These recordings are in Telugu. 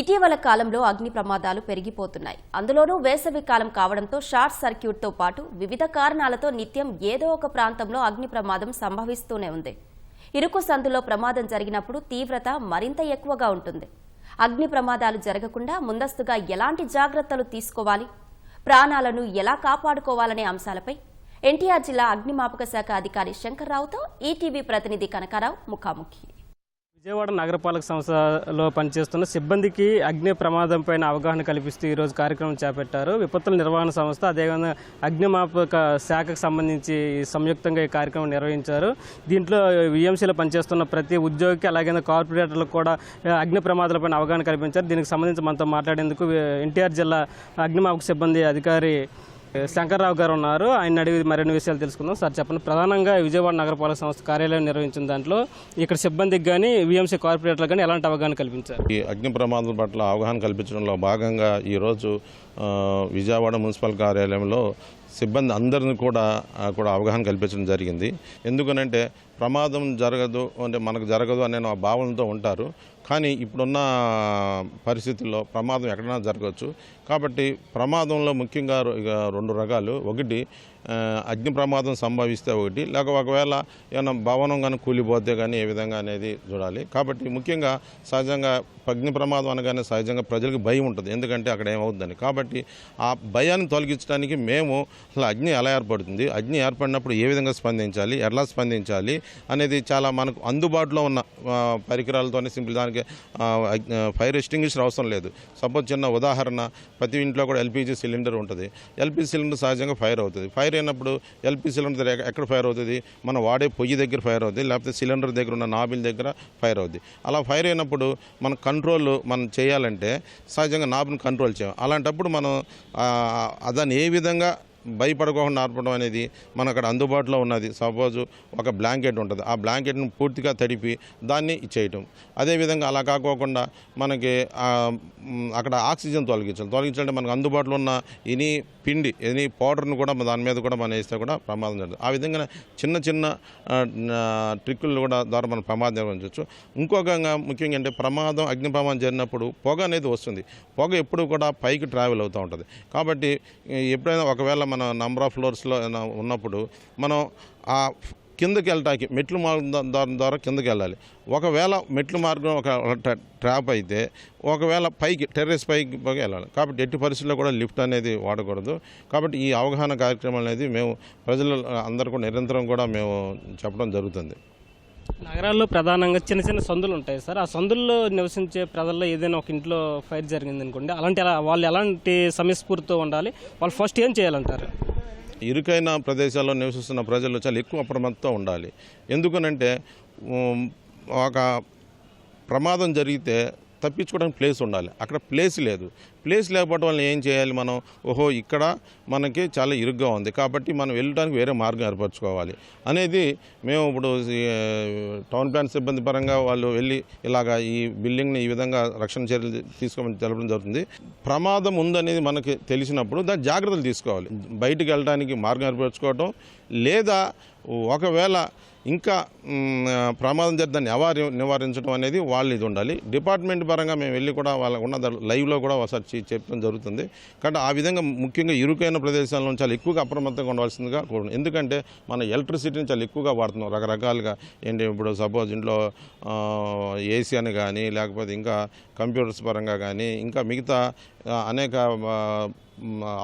ఇటీవల కాలంలో అగ్ని ప్రమాదాలు పెరిగిపోతున్నాయి. అందులోనూ వేసవి కాలం కావడంతో షార్ట్ సర్క్యూట్తో పాటు వివిధ కారణాలతో నిత్యం ఏదో ఒక ప్రాంతంలో అగ్ని ప్రమాదం సంభవిస్తూనే ఉంది. ఇరుకు సందులో ప్రమాదం జరిగినప్పుడు తీవ్రత మరింత ఎక్కువగా ఉంటుంది. అగ్ని ప్రమాదాలు జరగకుండా ముందస్తుగా ఎలాంటి జాగ్రత్తలు తీసుకోవాలి? ప్రాణాలను ఎలా కాపాడుకోవాలనే అంశాలపై ఎన్టీఆర్ జిల్లా అగ్నిమాపక శాఖ అధికారి శంకర్రావుతో ఈటీవీ ప్రతినిధి కనకారావు ముఖాముఖి. విజయవాడ నగరపాలక సంస్థలో పనిచేస్తున్న సిబ్బందికి అగ్ని ప్రమాదం పైన అవగాహన కల్పిస్తూ ఈరోజు కార్యక్రమం చేపట్టారు. విపత్తుల నిర్వహణ సంస్థ అదేవిధంగా అగ్నిమాపక శాఖకు సంబంధించి సంయుక్తంగా ఈ కార్యక్రమం నిర్వహించారు. దీంట్లో విఎంసీలో పనిచేస్తున్న ప్రతి ఉద్యోగికి అలాగే కార్పొరేటర్లకు కూడా అగ్ని ప్రమాదాలపైన అవగాహన కల్పించారు. దీనికి సంబంధించి మనతో మాట్లాడేందుకు ఎన్టీఆర్ జిల్లా అగ్నిమాపక సిబ్బంది అధికారి శంకర్రావు గారు ఉన్నారు. ఆయన అడిగి మరిన్ని విషయాలు తెలుసుకుందాం. సార్ చెప్పండి. ప్రధానంగా విజయవాడ నగరపాలక సంస్థ కార్యాలయం నిర్వహించిన దాంట్లో ఇక్కడ సిబ్బందికి కానీ విఎంసీ కార్పొరేటర్లకు కానీ ఎలాంటి అవగాహన కల్పించారు? ఈ అగ్ని ప్రమాదం పట్ల అవగాహన కల్పించడంలో భాగంగా ఈరోజు విజయవాడ మున్సిపల్ కార్యాలయంలో సిబ్బంది అందరిని కూడా కూడా అవగాహన కల్పించడం జరిగింది. ఎందుకనంటే ప్రమాదం జరగదు అంటే మనకు జరగదు అనే భావనతో ఉంటారు. కానీ ఇప్పుడున్న పరిస్థితుల్లో ప్రమాదం ఎక్కడైనా జరగవచ్చు. కాబట్టి ప్రమాదంలో ముఖ్యంగా ఇక రెండు రకాలు. ఒకటి అగ్ని ప్రమాదం సంభవిస్తే ఒకటి లేక ఒకవేళ ఏమైనా భవనం కానీ కూలిపోతే కానీ ఏ విధంగా అనేది చూడాలి. కాబట్టి ముఖ్యంగా సహజంగా అగ్ని ప్రమాదం అనగానే సహజంగా ప్రజలకు భయం ఉంటుంది. ఎందుకంటే అక్కడ ఏమవుతుందని కాబట్టి ఆ భయాన్ని తొలగించడానికి మేము అసలు అగ్ని ఎలా ఏర్పడుతుంది అగ్ని ఏర్పడినప్పుడు ఏ విధంగా స్పందించాలి ఎలా స్పందించాలి అనేది చాలా మనకు అందుబాటులో ఉన్న పరికరాలతోనే సింపుల్ దానికి ఫైర్ ఎస్టింగ్విషర్ అవసరం లేదు. సపోజ్ చిన్న ఉదాహరణ ప్రతి ఇంట్లో కూడా ఎల్పిజి సిలిండర్ ఉంటుంది. ఎల్పిజి సిలిండర్ సహజంగా ఫైర్ అవుతుంది. ఫైర్ అయినప్పుడు ఎల్పీ సిలిండర్ ఎక్కడ ఫైర్ అవుతుంది? మనం వాడే పొయ్యి దగ్గర ఫైర్ అవుతుంది లేకపోతే సిలిండర్ దగ్గర ఉన్న నాబిల్ దగ్గర ఫైర్ అవుతుంది అలా ఫైర్ అయినప్పుడు మన కంట్రోల్ మనం చేయాలంటే సహజంగా నాబుని కంట్రోల్ చేయం. అలాంటప్పుడు మనం దాన్ని ఏ విధంగా భయపడకుండా ఆర్పడం అనేది మన అక్కడ అందుబాటులో ఉన్నది. సపోజ్ ఒక బ్లాంకెట్ ఉంటుంది. ఆ బ్లాంకెట్ను పూర్తిగా తడిపి దాన్ని చేయటం అదేవిధంగా అలా కాకోకుండా మనకి అక్కడ ఆక్సిజన్ తొలగించాలి. తొలగించాలంటే మనకు అందుబాటులో ఉన్న ఎనీ పిండి ఎనీ పౌడర్ను కూడా దాని మీద కూడా మనం వేస్తే కూడా ప్రమాదం జరుగుతుంది. ఆ విధంగా చిన్న చిన్న ట్రిక్కులు కూడా ద్వారా మనం ప్రమాదం నిర్వహించవచ్చు ఇంకొకగా ముఖ్యంగా అంటే ప్రమాదం అగ్ని ప్రమాదం జరిగినప్పుడు పొగ అనేది వస్తుంది. పొగ ఎప్పుడు కూడా పైకి ట్రావెల్ అవుతూ ఉంటుంది. కాబట్టి ఎప్పుడైనా ఒకవేళ మన నంబర్ ఆఫ్ ఫ్లోర్స్లో ఉన్నప్పుడు మనం ఆ కిందకి వెళ్ళటానికి మెట్లు మార్గం ద్వారా కిందకి వెళ్ళాలి. ఒకవేళ మెట్లు మార్గం ఒక ట్రా- ట్రాప్ అయితే ఒకవేళ పైకి టెర్రస్ పైకి పైకి వెళ్ళాలి. కాబట్టి ఎట్టి పరిస్థితుల్లో కూడా లిఫ్ట్ అనేది వాడకూడదు. కాబట్టి ఈ అవగాహన కార్యక్రమం అనేది మేము ప్రజలు అందరూ కూడా నిరంతరం కూడా మేము చెప్పడం జరుగుతుంది. నగరాల్లో ప్రధానంగా చిన్న చిన్న సందులు ఉంటాయి సార్. ఆ సందుల్లో నివసించే ప్రజల్లో ఏదైనా ఒక ఇంట్లో ఫైర్ జరిగింది అనుకోండి అలాంటి ఎలా- వాళ్ళు ఎలాంటి సమయస్ఫూర్తితో ఉండాలి? వాళ్ళు ఫస్ట్ ఏం చేయాలంటారు? ఇరుకైన ప్రదేశాల్లో నివసిస్తున్న ప్రజలు చాలా ఎక్కువ అప్రమత్తతో ఉండాలి. ఎందుకనంటే ఒక ప్రమాదం జరిగితే తప్పించుకోవడానికి ప్లేస్ ఉండాలి. అక్కడ ప్లేస్ లేదు. ప్లేస్ లేకపోవడం వల్ల ఏం చేయాలి మనం? ఓహో ఇక్కడ మనకి చాలా ఇరుగ్గా ఉంది. కాబట్టి మనం వెళ్ళడానికి వేరే మార్గం ఏర్పరచుకోవాలి. అనేది మేము ఇప్పుడు టౌన్ ప్లాన్ సిబ్బంది పరంగా వాళ్ళు వెళ్ళి ఇలాగా ఈ బిల్డింగ్ని ఈ విధంగా రక్షణ చర్యలు తీసుకోమని తెలపడం జరుగుతుంది. ప్రమాదం ఉందనేది మనకి తెలిసినప్పుడు దాని జాగ్రత్తలు తీసుకోవాలి. బయటికి వెళ్ళడానికి మార్గం ఏర్పరచుకోవటం లేదా ఒకవేళ ఇంకా ప్రమాదం జరిగి దాన్ని నివారి నివారించడం అనేది వాళ్ళు ఇది ఉండాలి. డిపార్ట్మెంట్ పరంగా మేము వెళ్ళి కూడా వాళ్ళ ఉన్న లైవ్లో కూడా ఒకసారి చెప్పడం జరుగుతుంది. కాబట్టి ఆ విధంగా ముఖ్యంగా ఇరుకైన ప్రదేశాల్లో చాలా ఎక్కువగా అప్రమత్తంగా ఉండవలసిందిగా కోరును ఎందుకంటే మన ఎలక్ట్రిసిటీని చాలా ఎక్కువగా వాడుతున్నాం. రకరకాలుగా ఏంటి ఇప్పుడు సపోజ్ ఇంట్లో ఏసీ అని కానీ లేకపోతే ఇంకా కంప్యూటర్స్ పరంగా కానీ ఇంకా మిగతా అనేక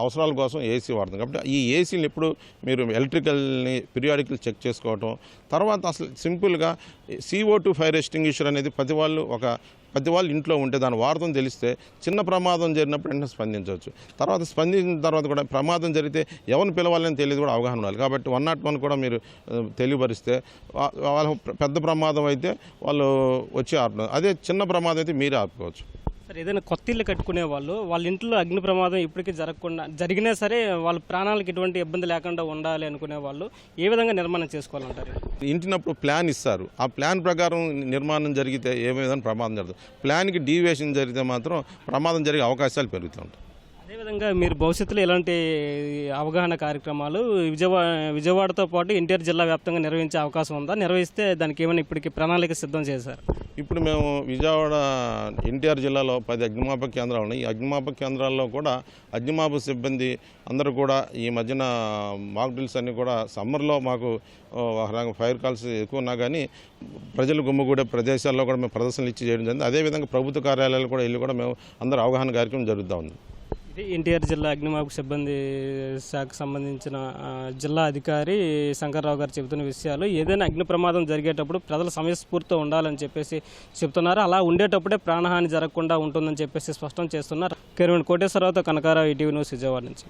అవసరాల కోసం ఏసీ వాడుతుంది కాబట్టి ఈ ఏసీని ఎప్పుడు మీరు ఎలక్ట్రికల్ని పిరియాడికల్ చెక్ చేసుకోవటం తర్వాత అసలు సింపుల్గా సిఓ టూ ఫైర్ ఎస్టింగ్విషర్ అనేది ప్రతి వాళ్ళు ఒక ప్రతి వాళ్ళు ఇంట్లో ఉంటే దాని వాడతం తెలిస్తే చిన్న ప్రమాదం జరిగినప్పుడు వెంటనే స్పందించవచ్చు. తర్వాత స్పందించిన తర్వాత కూడా ప్రమాదం జరిగితే ఎవరిని పిలవాలని తెలియదు కూడా అవగాహన ఉండాలి. కాబట్టి వన్ నాట్ వన్ కూడా మీరు తెలియపరిస్తే వాళ్ళ పెద్ద ప్రమాదం అయితే వాళ్ళు వచ్చి ఆపుతారు. అదే చిన్న ప్రమాదం అయితే మీరే ఆపుకోవచ్చు. సార్ ఏదైనా కొత్త ఇల్లు కట్టుకునే వాళ్ళు వాళ్ళ ఇంట్లో అగ్ని ప్రమాదం ఇప్పటికీ జరగకుండా జరిగినా సరే వాళ్ళ ప్రాణాలకు ఎటువంటి ఇబ్బంది లేకుండా ఉండాలి అనుకునే వాళ్ళు ఏ విధంగా నిర్మాణం చేసుకోవాలంటారు? ఇంటినప్పుడు ప్లాన్ ఇస్తారు. ఆ ప్లాన్ ప్రకారం నిర్మాణం జరిగితే ఏ విధంగా ప్రమాదం జరుగుతుంది. ప్లాన్కి డీవియేషన్ జరిగితే మాత్రం ప్రమాదం జరిగే అవకాశాలు పెరుగుతూ ఉంటాయి. అదేవిధంగా అదేవిధంగా మీరు భవిష్యత్తులో ఇలాంటి అవగాహన కార్యక్రమాలు విజయవాడ విజయవాడతో పాటు ఎన్టీఆర్ జిల్లా వ్యాప్తంగా నిర్వహించే అవకాశం ఉందా? నిర్వహిస్తే దానికి ఏమైనా ఇప్పటికి ప్రణాళిక సిద్ధం చేశారు? ఇప్పుడు మేము విజయవాడ ఎన్టీఆర్ జిల్లాలో పది అగ్నిమాపక కేంద్రాలు ఉన్నాయి. ఈ అగ్నిమాపక కేంద్రాల్లో కూడా అగ్నిమాపక సిబ్బంది అందరూ కూడా ఈ మధ్యన మాక్ డ్రిల్స్ అన్నీ కూడా సమ్మర్లో మాకు ఫైర్ కాల్స్ ఎక్కువ ఉన్నా కానీ ప్రజలు గుమ్మగూడే ప్రదేశాల్లో కూడా మేము ప్రదర్శనలు ఇచ్చి చేయడం జరిగింది. అదేవిధంగా ప్రభుత్వ కార్యాలయాలు కూడా వెళ్ళి కూడా మేము అందరూ అవగాహన కార్యక్రమం జరుగుతూ ఉంది. ఎన్టీఆర్ జిల్లా అగ్నిమాపక సిబ్బంది శాఖకు సంబంధించిన జిల్లా అధికారి శంకర్రావు గారు చెబుతున్న విషయాలు ఏదైనా అగ్ని ప్రమాదం జరిగేటప్పుడు ప్రజల సమయస్ఫూర్తితో ఉండాలని చెప్పేసి చెప్తున్నారు అలా ఉండేటప్పుడే ప్రాణహాని జరగకుండా ఉంటుందని చెప్పేసి స్పష్టం చేస్తున్నారు. కిరణ్ కోటేశ్వరరావుతో కనకారావు ఈటీవీ న్యూస్ విజయవాడ నుంచి.